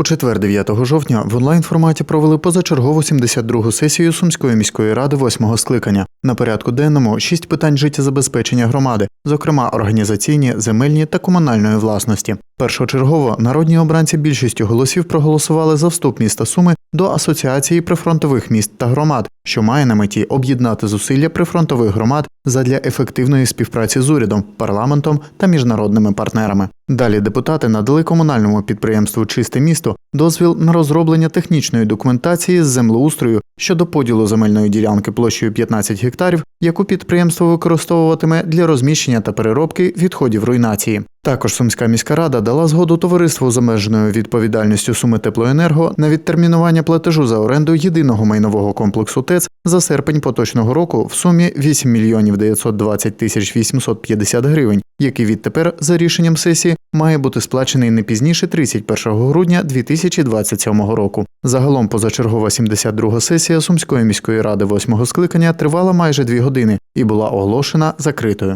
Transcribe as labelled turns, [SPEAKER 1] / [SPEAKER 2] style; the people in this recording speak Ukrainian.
[SPEAKER 1] У четвер, 9 жовтня, в онлайн-форматі провели позачергову 72-гу сесію Сумської міської ради восьмого скликання. На порядку денному шість питань життєзабезпечення громади, зокрема організаційні, земельні та комунальної власності. Першочергово народні обранці більшістю голосів проголосували за вступ міста Суми до Асоціації прифронтових міст та громад, що має на меті об'єднати зусилля прифронтових громад задля ефективної співпраці з урядом, парламентом та міжнародними партнерами. Далі депутати надали комунальному підприємству Чисте місто дозвіл на розроблення технічної документації з землеустрою щодо поділу земельної ділянки площею 15 гектарів, яку підприємство використовуватиме для розміщення та переробки відходів руйнації. Також Сумська міська рада дала згоду товариству з обмеженою відповідальністю Суми Теплоенерго на відтермінування платежу за оренду єдиного майнового комплексу ТЕЦ за серпень поточного року в сумі 8 мільйонів 920 тисяч 850 гривень, який відтепер за рішенням сесії має бути сплачений не пізніше 31 грудня 2027 року. Загалом позачергова 72 сесія Сумської міської ради восьмого скликання тривала майже дві години і була оголошена закритою.